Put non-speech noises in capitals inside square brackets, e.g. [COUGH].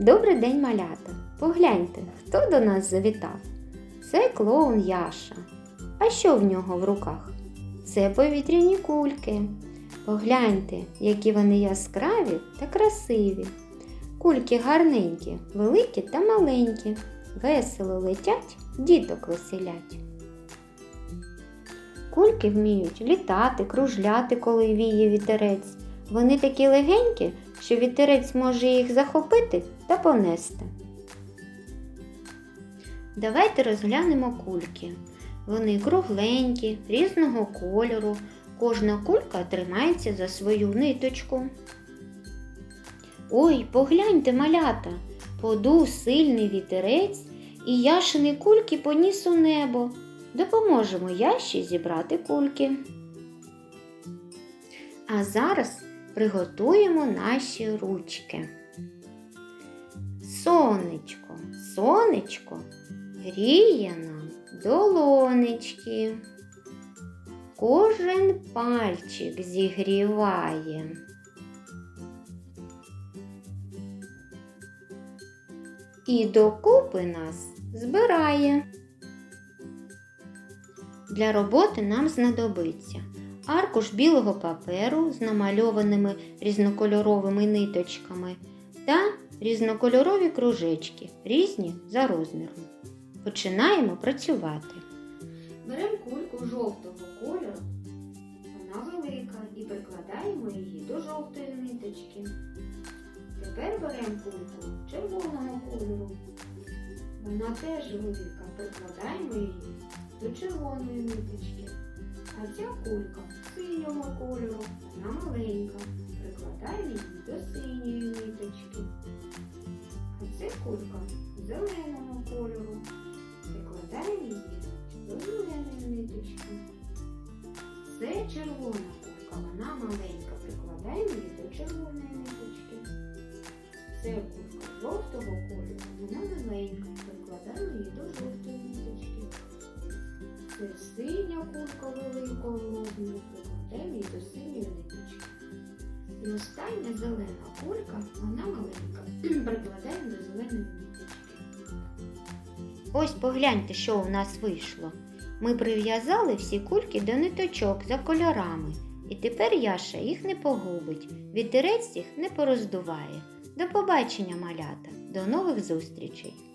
Добрий день, малята! Погляньте, хто до нас завітав? Це клоун Яша. А що в нього в руках? Це повітряні кульки. Погляньте, які вони яскраві та красиві. Кульки гарненькі, великі та маленькі. Весело летять, діток веселять. Кульки вміють літати, кружляти, коли віє вітерець. Вони такі легенькі, що вітерець може їх захопити та понести. Давайте розглянемо кульки. Вони кругленькі, різного кольору. Кожна кулька тримається за свою ниточку. Ой, погляньте, малята, подув сильний вітерець, і яшини кульки поніс у небо. Допоможемо ящі зібрати кульки. А зараз приготуємо наші ручки. Сонечко, сонечко гріє нам долонечки. Кожен пальчик зігріває. І докупи нас збирає. Для роботи нам знадобиться аркуш білого паперу з намальованими різнокольоровими ниточками та різнокольорові кружечки, різні за розміром. Починаємо працювати. Беремо кульку жовтого кольору, вона велика, і прикладаємо її до жовтої ниточки. Тепер беремо кульку червоного кольору. Вона теж велика, прикладаємо її до червоної ниточки. А ця кулька синього кольору, вона маленька. Прикладаємо її до синьої ниточки. А це кулька зеленого кольору. Прикладаємо її до зеленої ниточки. Це червона кулька, вона маленька. Прикладаємо її до червоної ниточки. Це кулька жовтого кольору, синя кулька великого прикладаємо її до синьої ниточки. І остання зелена кулька, вона маленька. [CLEARS THROAT] Прикладаємо до зеленої ниточки. Ось погляньте, що у нас вийшло. Ми прив'язали всі кульки до ниточок за кольорами. І тепер Яша їх не погубить, вітерець їх не пороздуває. До побачення, малята, до нових зустрічей!